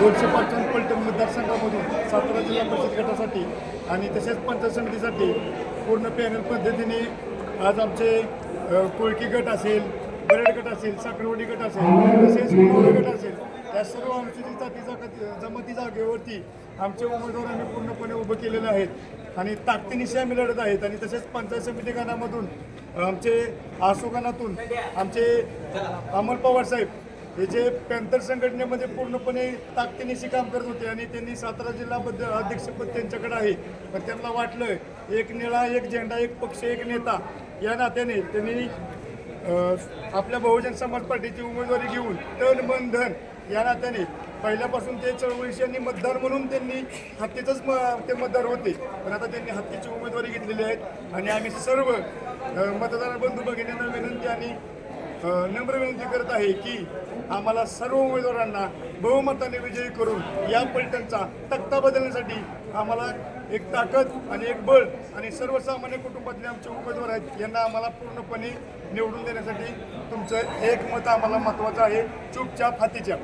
दोनशे पंचावन्न पलटण मतदारसंघामधून सातारा जिल्हा परिषद गटासाठी आणि तसेच पंचायत समितीसाठी पूर्ण पॅनल पद्धतीने आज आमचे कोळकी गट असेल बरेड गट असेल साखरवडी गट असेल तसेच गुणवडी गट असेल त्या सर्व अनुसूचित जातीचा जमाती जागेवरती आमचे उमेदवार आम्ही पूर्णपणे उभं केलेले आहेत. आणि ताकदीनिशी आम्ही लढत आहेत. आणि तसेच पंचायत समिती गणामधून आमचे आसू आमचे अमोल पवार साहेब हे जे पॅन्थर संघटनेमध्ये पूर्णपणे ताकदीनिशी काम करत होते आणि त्यांनी सातारा जिल्हाबद्दल अध्यक्षपद त्यांच्याकडे आहे. पण त्यांना वाटलं एक निळा एक झेंडा एक पक्ष एक नेता या नात्याने त्यांनी आपल्या बहुजन समाज पार्टीची उमेदवारी घेऊन तन मन धन या नात्याने पहिल्यापासून ते चळवळीशी आणि मतदार म्हणून त्यांनी हत्तीचंच म ते मतदार होते. पण आता त्यांनी हत्तीची उमेदवारी घेतलेली आहे आणि आम्ही सर्व मतदार बंधू भगिनींना विनंती आणि नम्र विनंती करत आहे की आम्हाला सर्व उमेदवारांना बहुमताने विजयी करून या पलटणचा तक्ता बदलण्यासाठी आम्हाला एक ताकद आणि एक बळ आणि सर्वसामान्य कुटुंबातले आमचे उमेदवार आहेत यांना आम्हाला पूर्णपणे निवडून देण्यासाठी तुमचं एक मत आम्हाला महत्त्वाचं आहे. चुपचाप हातीच्या.